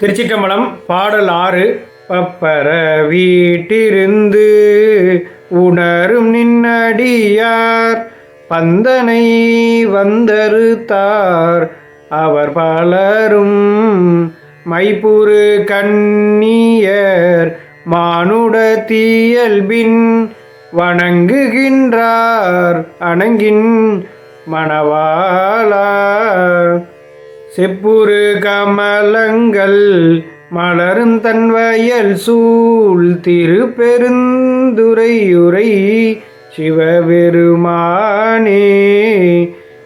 திருச்சிக்கம்பலம் பாடல் ஆறு. பப்பர வீட்டிருந்து உணரும் நின்னடியார். பந்தனை வந்தறுத்தார். அவர் பலரும் மைப்புறு கண்ணியர். மானுட தீயல்பின் வணங்குகின்றார். அணங்கின் மணவாளா செப்புரு கமலங்கள் மலரும் தன் வயல் சூழ் திருப்பெருந்துரையுரை சிவபெருமானே.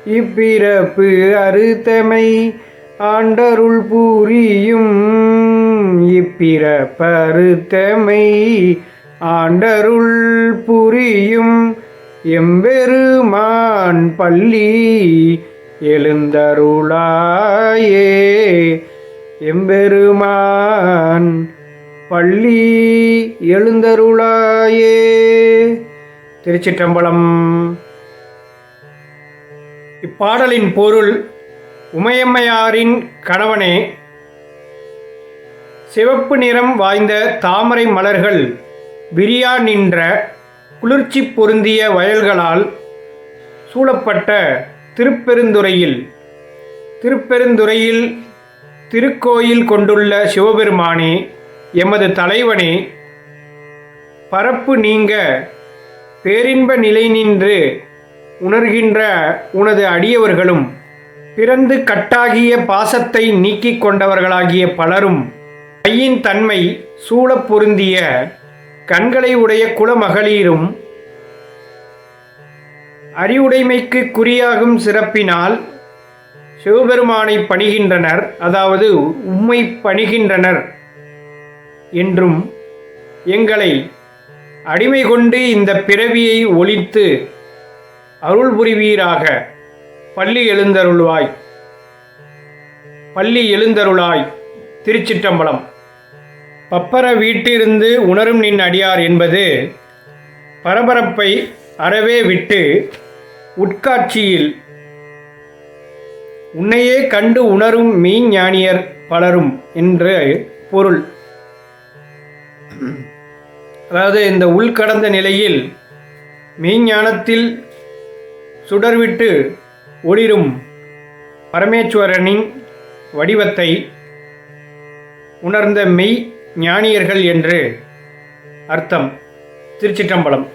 இப்பிறப்பு அறுத்தமை ஆண்டருள் புரியும் இப்பிறப்பருத்தமை ஆண்டருள் புரியும் எம்பெருமான் பள்ளி எழுந்தருளாயே. எம்பெருமான் பள்ளி எழுந்தருளாயே. திருச்சிற்றம்பலம். இப்பாடலின் பொருள் உமையம்மையாரின் கணவனே. சிவப்பு நிறம் வாய்ந்த தாமரை மலர்கள் விரியா நின்ற குளிர்ச்சி பொருந்திய வயல்களால் சூழப்பட்ட திருப்பெருந்துறையில் திருப்பெருந்துறையில் திருக்கோயில் கொண்டுள்ள சிவபெருமானே எமது தலைவனே பரப்பு நீங்க பேரின்ப நிலை நின்று உணர்கின்ற உனது அடியவர்களும் பிறந்து கட்டாகிய பாசத்தை நீக்கிக் கொண்டவர்களாகிய பலரும் கையின் தன்மை சூழப் பொருந்திய கண்களை உடைய குலமகளிரும் அறிவுடைமைக்கு குறியாகும் சிறப்பினால் சிவபெருமானை பணிகின்றனர் அதாவது உம்மை பணிகின்றனர் என்றும் எங்களை அடிமை கொண்டு இந்த பிறவியை ஒழித்து அருள் புரிவீராக. பள்ளி எழுந்தருள்வாய். பள்ளி எழுந்தருளாய் திருச்சிற்றம்பலம். பப்பர வீட்டிருந்து உணரும் நின் அடியார் என்பது பரபரப்பை அறவே விட்டு உட்காட்சியில் உன்னையே கண்டு உணரும் மெய்ஞானியர் பலரும் என்று பொருள். அதாவது இந்த உள்கடந்த நிலையில் மெய்ஞானத்தில் சுடர்விட்டு ஒளிரும் பரமேஸ்வரனின் வடிவத்தை உணர்ந்த மெய் ஞானியர்கள் என்று அர்த்தம். திருச்சிற்றம்பலம்.